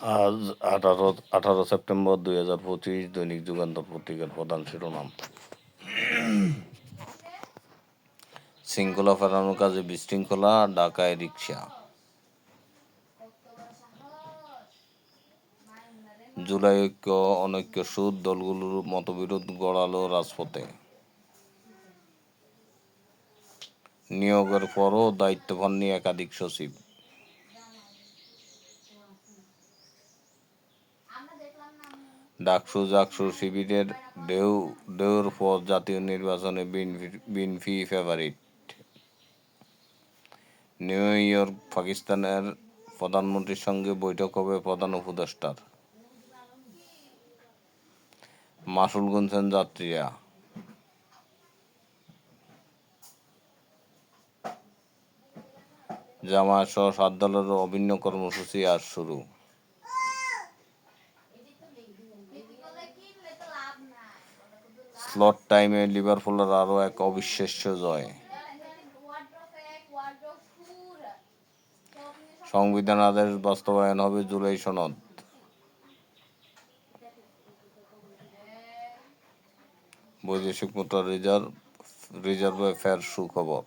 আজ আঠারো আঠারো সেপ্টেম্বর দুই হাজার পঁচিশ দৈনিক যুগান্তর পত্রিকার প্রধান শিরোনাম। শৃঙ্খলা ফেরানোর কাজে বিশৃঙ্খলা, ঢাকায় রিক্সা জুলাই ঐক্য, অনৈক্য সুদ, দলগুলোর মতবিরোধ গড়ালো রাজপথে। নিয়োগের পরও দায়িত্ব পাননি একাধিক সচিব। ডাকসু জাকসু শিবিরের ঢেউ, ঢেউর পর জাতীয় নির্বাচনে বিএনপি ফেভারিট নিউ ইয়র্ক পাকিস্তানের প্রধানমন্ত্রীর সঙ্গে বৈঠক হবে প্রধান উপদেষ্টার। মাসুল গুনছেন যাত্রীরা। জামায়াত সহ সাত দলের অভিন্ন কর্মসূচি আজ শুরু। স্লট টাইমে লিভারপুলের আরও এক অবিশ্বাস্য জয়। সংবিধান আদেশ বাস্তবায়ন হবে জুলাই সনদ। বৈদেশিক মুদ্রা রিজার্ভ রিজার্ভে ফের সুখবর।